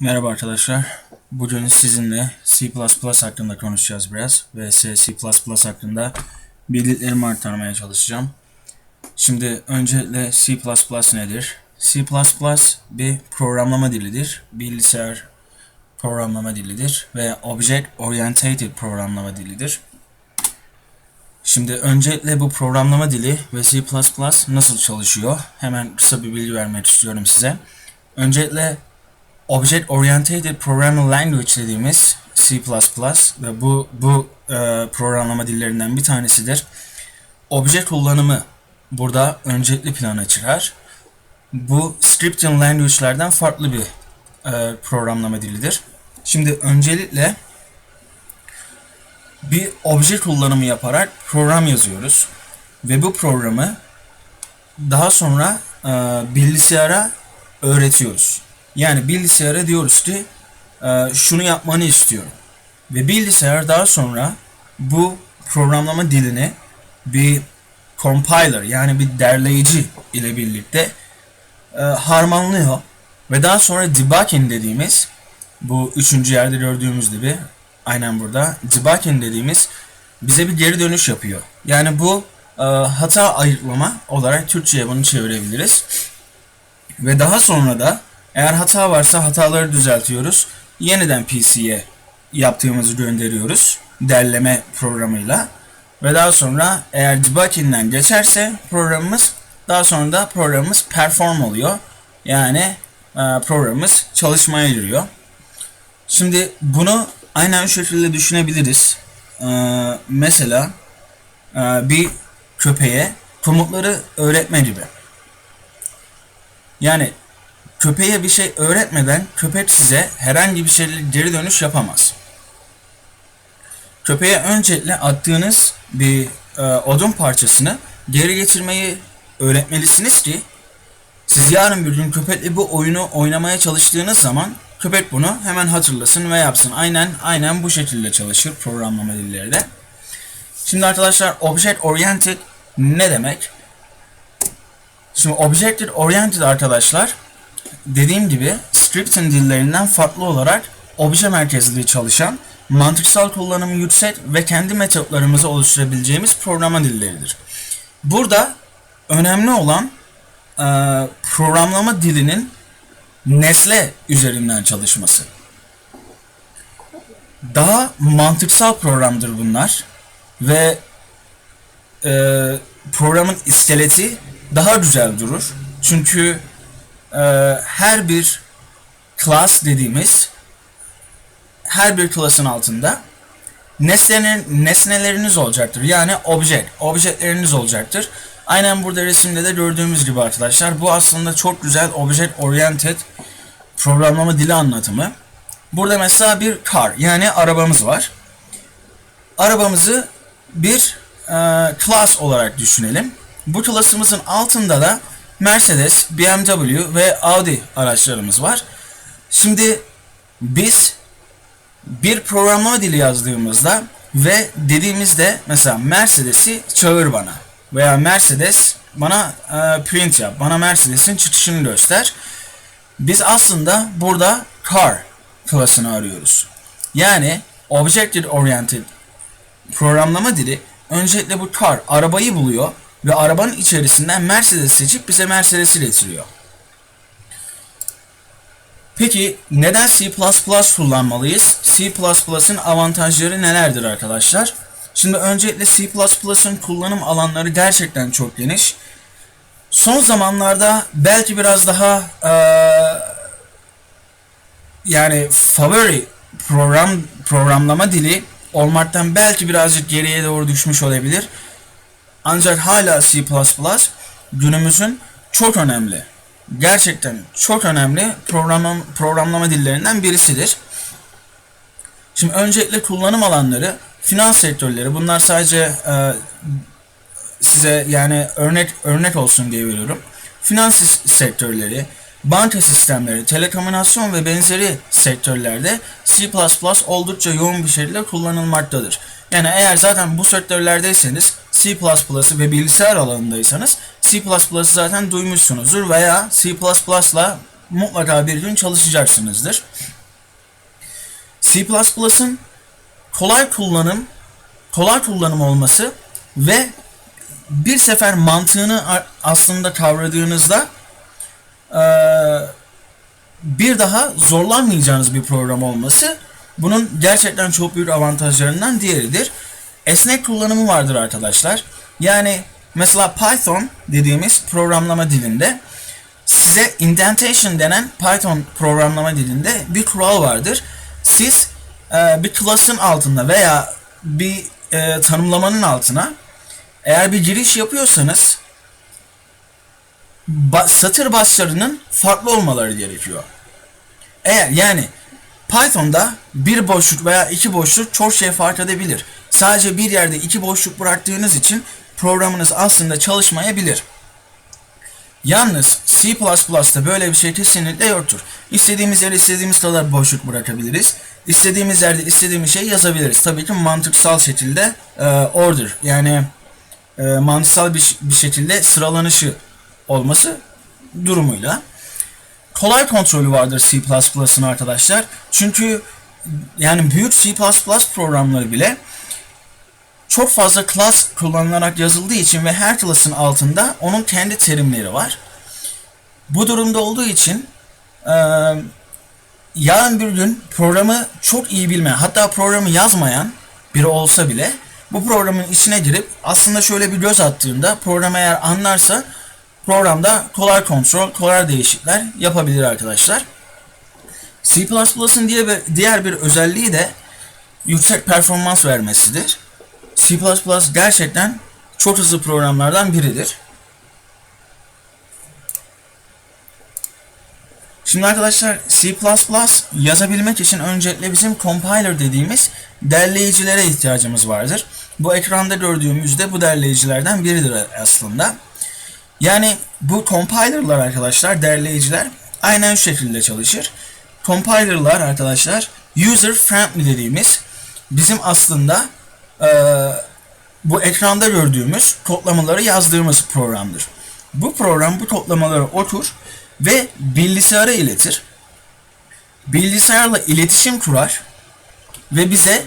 Merhaba arkadaşlar. Bugün sizinle C++ hakkında konuşacağız biraz ve C++ hakkında bildiklerimi aktarmaya çalışacağım. Şimdi öncelikle C++ nedir? C++ bir programlama dilidir. Bilgisayar programlama dilidir ve Object Oriented programlama dilidir. Şimdi öncelikle bu programlama dili ve C++ nasıl çalışıyor? Hemen kısa bir bilgi vermek istiyorum size. Öncelikle Object Oriented Programming Language dediğimiz C++ ve bu bu e, programlama dillerinden bir tanesidir. Obje kullanımı burada öncelikli plana çıkar. Bu scripting language'lerden farklı bir e, programlama dilidir. Şimdi öncelikle bir obje kullanımı yaparak program yazıyoruz ve bu programı daha sonra e, bilgisayara öğretiyoruz. Yani bilgisayara diyoruz ki e, şunu yapmanı istiyorum. Ve bilgisayar daha sonra bu programlama dilini bir compiler yani bir derleyici ile birlikte e, harmanlıyor. Ve daha sonra debugging dediğimiz bu üçüncü yerde gördüğümüz gibi aynen burada debugging dediğimiz bize bir geri dönüş yapıyor. Yani bu e, hata ayıklama olarak Türkçe'ye bunu çevirebiliriz. Ve daha sonra da eğer hata varsa hataları düzeltiyoruz. Yeniden PC'ye yaptığımızı gönderiyoruz derleme programıyla. Ve daha sonra eğer debugging'den geçerse programımız daha sonra da programımız perform oluyor. Yani e, programımız çalışmaya giriyor. Şimdi bunu aynen şu şekilde düşünebiliriz. E, mesela e, bir köpeğe komutları öğretme gibi. Yani köpeğe bir şey öğretmeden köpek size herhangi bir şey geri dönüş yapamaz. Köpeğe öncelikle attığınız bir e, odun parçasını geri getirmeyi öğretmelisiniz ki siz yarın bir gün köpekle bu oyunu oynamaya çalıştığınız zaman köpek bunu hemen hatırlasın ve yapsın. Aynen aynen bu şekilde çalışır programlama dilleri de. Şimdi arkadaşlar Object Oriented ne demek? Şimdi Object Oriented arkadaşlar dediğim gibi scripting dillerinden farklı olarak obje merkezli çalışan, mantıksal kullanımı yüksek ve kendi metotlarımızı oluşturabileceğimiz programa dilleridir. Burada önemli olan e, programlama dilinin nesne üzerinden çalışması. Daha mantıksal programdır bunlar ve e, programın iskeleti daha güzel durur. Çünkü her bir class dediğimiz her bir class'ın altında nesneler, nesneleriniz olacaktır. Yani object, objeleriniz olacaktır. Aynen burada resimde de gördüğümüz gibi arkadaşlar. Bu aslında çok güzel object oriented programlama dili anlatımı. Burada mesela bir car yani arabamız var. Arabamızı bir e, class olarak düşünelim. Bu class'ımızın altında da Mercedes, BMW ve Audi araçlarımız var. Şimdi biz bir programlama dili yazdığımızda ve dediğimizde mesela Mercedes'i çağır bana veya Mercedes bana e, print yap, bana Mercedes'in çıkışını göster. Biz aslında burada car klasını arıyoruz. Yani Object Oriented programlama dili öncelikle bu car arabayı buluyor ve arabanın içerisinden Mercedes seçip bize Mercedes'i getiriyor. Peki neden C++ kullanmalıyız? C++'ın avantajları nelerdir arkadaşlar? Şimdi öncelikle C++'ın kullanım alanları gerçekten çok geniş. Son zamanlarda belki biraz daha ee, yani favori program programlama dili olmaktan belki birazcık geriye doğru düşmüş olabilir. Ancak hala C++ günümüzün çok önemli, gerçekten çok önemli program, programlama dillerinden birisidir. Şimdi öncelikle kullanım alanları, finans sektörleri. Bunlar sadece e, size yani örnek örnek olsun diye veriyorum. Finans sektörleri, banka sistemleri, telekomünikasyon ve benzeri sektörlerde C++ oldukça yoğun bir şekilde kullanılmaktadır. Yani eğer zaten bu sektörlerdeyseniz C++'ı ve bilgisayar alanındaysanız C++'ı zaten duymuşsunuzdur veya C++'la mutlaka bir gün çalışacaksınızdır. C++'ın kolay kullanım, kolay kullanım olması ve bir sefer mantığını aslında kavradığınızda bir daha zorlanmayacağınız bir program olması bunun gerçekten çok büyük avantajlarından diğeridir. Esnek kullanımı vardır arkadaşlar. Yani mesela Python dediğimiz programlama dilinde size indentation denen Python programlama dilinde bir kural vardır. Siz e, bir class'ın altında veya bir e, tanımlamanın altına eğer bir giriş yapıyorsanız ba- satır başlarının farklı olmaları gerekiyor. Eğer yani Python'da bir boşluk veya iki boşluk çok şey fark edebilir. Sadece bir yerde iki boşluk bıraktığınız için programınız aslında çalışmayabilir. Yalnız C++'da böyle bir şey kesinlikle yoktur. İstediğimiz yere istediğimiz kadar boşluk bırakabiliriz. İstediğimiz yerde istediğimiz şey yazabiliriz. Tabii ki mantıksal şekilde e, order yani e, mantıksal bir, bir şekilde sıralanışı olması durumuyla. Kolay kontrolü vardır C++'ın arkadaşlar. Çünkü yani büyük C++ programları bile çok fazla class kullanılarak yazıldığı için ve her class'ın altında onun kendi terimleri var. Bu durumda olduğu için e, yarın bir gün programı çok iyi bilmeyen hatta programı yazmayan biri olsa bile bu programın içine girip aslında şöyle bir göz attığında program eğer anlarsa programda kolay kontrol, kolay değişiklikler yapabilir arkadaşlar. C++'ın diğer bir, diğer bir özelliği de yüksek performans vermesidir. C++ gerçekten çok hızlı programlardan biridir. Şimdi arkadaşlar C++ yazabilmek için öncelikle bizim compiler dediğimiz derleyicilere ihtiyacımız vardır. Bu ekranda gördüğümüzde bu derleyicilerden biridir aslında. Yani bu compilerlar arkadaşlar, derleyiciler aynen şu şekilde çalışır. Compilerlar arkadaşlar user friendly dediğimiz bizim aslında eee, bu ekranda gördüğümüz kodlamaları yazdığımız programdır. Bu program bu kodlamaları otur ve bilgisayara iletir. Bilgisayarla iletişim kurar ve bize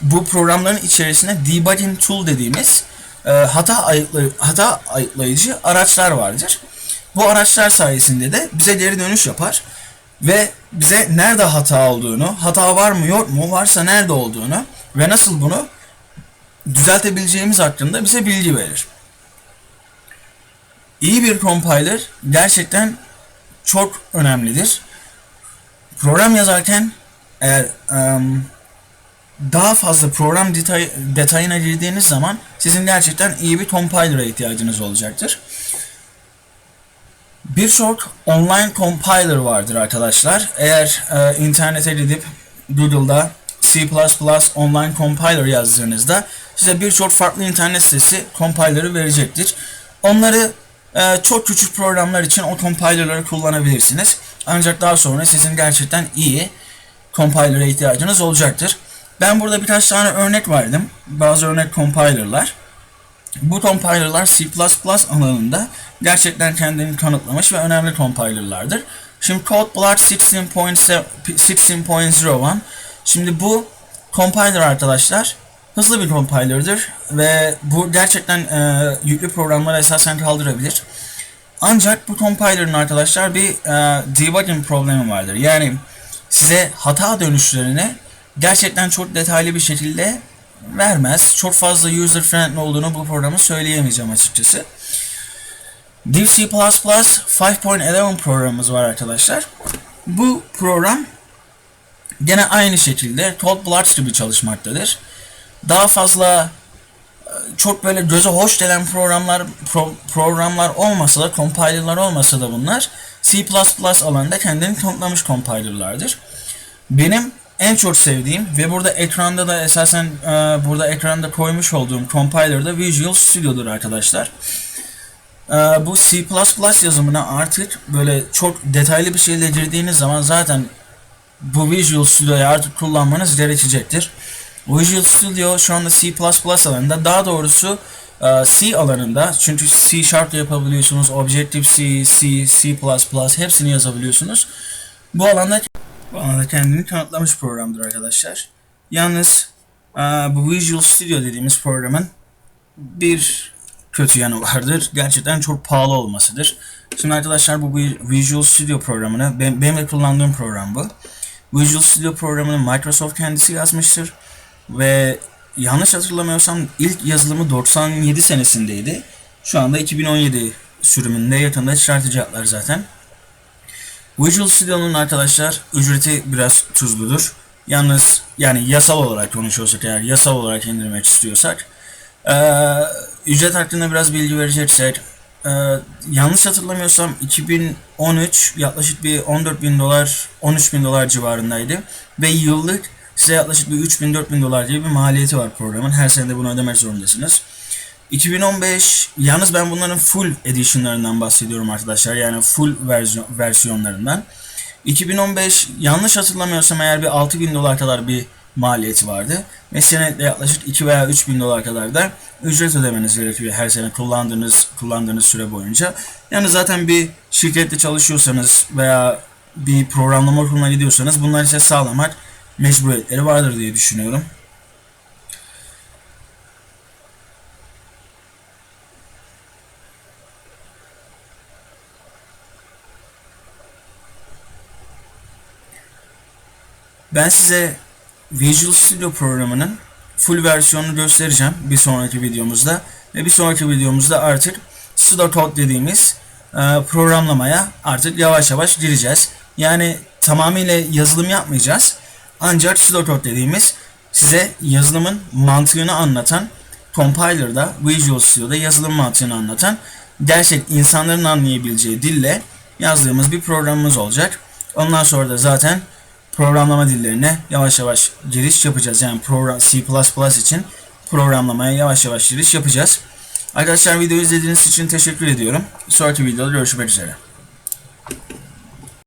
bu programların içerisinde debugging tool dediğimiz e, hata ayıklay hata ayıklayıcı araçlar vardır. Bu araçlar sayesinde de bize geri dönüş yapar ve bize nerede hata olduğunu, hata var mı yok mu, varsa nerede olduğunu ve nasıl bunu düzeltebileceğimiz hakkında bize bilgi verir. İyi bir compiler gerçekten çok önemlidir. Program yazarken eğer em, daha fazla program detay, detayına girdiğiniz zaman sizin gerçekten iyi bir compiler'a ihtiyacınız olacaktır. Birçok online compiler vardır arkadaşlar. Eğer e, internete gidip Google'da C++ online compiler yazdığınızda size birçok farklı internet sitesi compiler'ı verecektir. Onları e, çok küçük programlar için o compiler'ları kullanabilirsiniz. Ancak daha sonra sizin gerçekten iyi compiler'a ihtiyacınız olacaktır. Ben burada birkaç tane örnek verdim. Bazı örnek compiler'lar. Bu compiler'lar C++ alanında gerçekten kendini kanıtlamış ve önemli compiler'lardır. Şimdi CodeBlock 16.7 16.01 Şimdi bu compiler arkadaşlar hızlı bir compiler'dır ve bu gerçekten e, yüklü programları esasen kaldırabilir. Ancak bu compiler'ın arkadaşlar bir e, debugging problemi vardır. Yani size hata dönüşlerini gerçekten çok detaylı bir şekilde vermez. Çok fazla user friendly olduğunu bu programı söyleyemeyeceğim açıkçası. Div C++ 5.11 programımız var arkadaşlar. Bu program gene aynı şekilde Cold Blocks gibi çalışmaktadır. Daha fazla e, çok böyle göze hoş gelen programlar pro- programlar olmasa da compilerlar olmasa da bunlar C++ alanında kendini kanıtlamış compilerlardır. Benim en çok sevdiğim ve burada ekranda da esasen e, burada ekranda koymuş olduğum compiler da Visual Studio'dur arkadaşlar. E, bu C++ yazımına artık böyle çok detaylı bir şeyle girdiğiniz zaman zaten bu Visual Studio'yu artık kullanmanız gerekecektir. Visual Studio şu anda C++ alanında daha doğrusu Ee, C alanında çünkü C Sharp yapabiliyorsunuz, Objective-C, C, C++ hepsini yazabiliyorsunuz. Bu alanda bu alanda kendini kanıtlamış programdır arkadaşlar. Yalnız e, bu Visual Studio dediğimiz programın bir kötü yanı vardır. Gerçekten çok pahalı olmasıdır. Şimdi arkadaşlar bu Visual Studio programını, ben, benim de kullandığım program bu. Visual Studio programını Microsoft kendisi yazmıştır. Ve yanlış hatırlamıyorsam ilk yazılımı 97 senesindeydi. Şu anda 2017 sürümünde yakında çıkartacaklar zaten. Visual Studio'nun arkadaşlar ücreti biraz tuzludur. Yalnız yani yasal olarak konuşuyorsak eğer yasal olarak indirmek istiyorsak ee, ücret hakkında biraz bilgi vereceksek ee, yanlış hatırlamıyorsam 2013 yaklaşık bir 14 bin dolar 13 bin dolar civarındaydı. Ve yıllık size yaklaşık bir 3 bin 4 bin dolar gibi bir maliyeti var programın. Her sene de bunu ödemek zorundasınız 2015 yalnız ben bunların full edition'larından bahsediyorum arkadaşlar yani full versiyon, versiyonlarından 2015 yanlış hatırlamıyorsam eğer bir 6 bin dolar kadar bir maliyeti vardı. Ve senetle yaklaşık 2 veya 3 bin dolar kadar da ücret ödemeniz gerekiyor her sene kullandığınız kullandığınız süre boyunca. Yani zaten bir şirkette çalışıyorsanız veya bir programlama okuluna gidiyorsanız bunlar size sağlamak mecburiyetleri vardır diye düşünüyorum. Ben size Visual Studio programının full versiyonunu göstereceğim bir sonraki videomuzda. Ve bir sonraki videomuzda artık pseudocode dediğimiz e, programlamaya artık yavaş yavaş gireceğiz. Yani tamamıyla yazılım yapmayacağız. Ancak pseudocode dediğimiz size yazılımın mantığını anlatan compiler'da Visual Studio'da yazılım mantığını anlatan gerçek insanların anlayabileceği dille yazdığımız bir programımız olacak. Ondan sonra da zaten programlama dillerine yavaş yavaş giriş yapacağız. Yani program C++ için programlamaya yavaş yavaş giriş yapacağız. Arkadaşlar videoyu izlediğiniz için teşekkür ediyorum. Sonraki videoda görüşmek üzere.